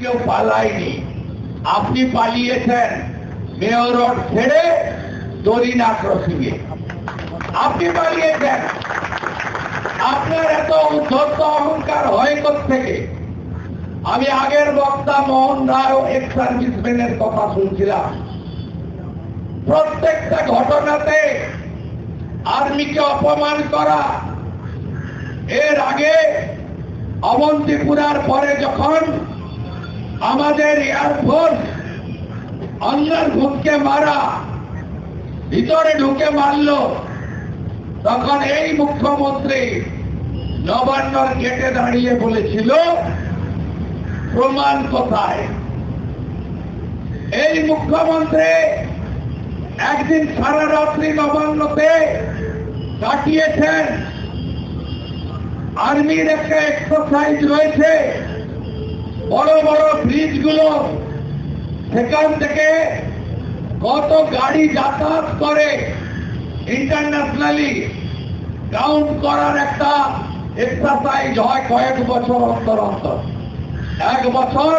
কেউ পালায়নি। আপনি পালিয়েছেন mayor road ছেড়ে দরিনা ক্রসিং আপনি পালিয়েছেন। আপনার এত উদ্ধত্ত অহংকার হয় থেকে আমি আগের বক্তা মোহন রায় ও এক্স সার্ভিসম্যানের কথা শুনছিলাম। প্রত্যেকটা ঘটনাতে আর্মিকে অপমান করা। এর আগে অবন্তিপুরার পরে যখন আমাদের এয়ারফোর্স অন্যের ঘুমকে মারা, ভিতরে ঢুকে মারল। তখন এই মুখ্যমন্ত্রী নবান্নর গেটে দাঁড়িয়ে বলেছিল, প্রমাণ কোথায়? এই মুখ্যমন্ত্রী একদিন সারা রাত্রি নবান্নতে কাটিয়েছেন। আর্মির একটা এক্সারসাইজ রয়েছে। বড় বড় ব্রিজগুলো সেখান থেকে কত গাড়ি যাতায়াত করে ইন্টারন্যাশনালি কাউন্ট করার একটা এক্সারসাইজ হয় কয়েক বছর অন্তর অন্তর। এক বছর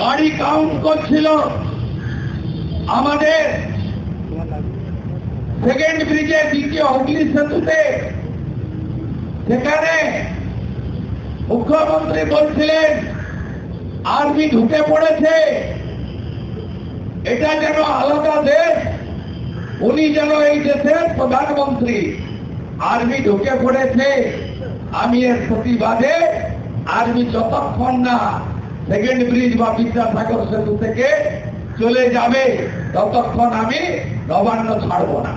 গাড়ি কাউন্ট করছিল আমাদের সেকেন্ড ব্রিজে দ্বিতীয় হুগলি সেতুতে। সেখানে মুখ্যমন্ত্রী বলছিলেন, আর্মি ঢুকে পড়েছে। এটা যেন আলাদা দেশ, উনি যেন এই দেশের প্রধানমন্ত্রী। আর্মি ঢুকে পড়েছে। আমি এর প্রতিবাদে আর্মি যতক্ষণ না সেকেন্ড ব্রিজ বা বিদ্যাসাগর সেতু থেকে চলে যাবে, ততক্ষণ আমি নবান্ন ছাড়বো না।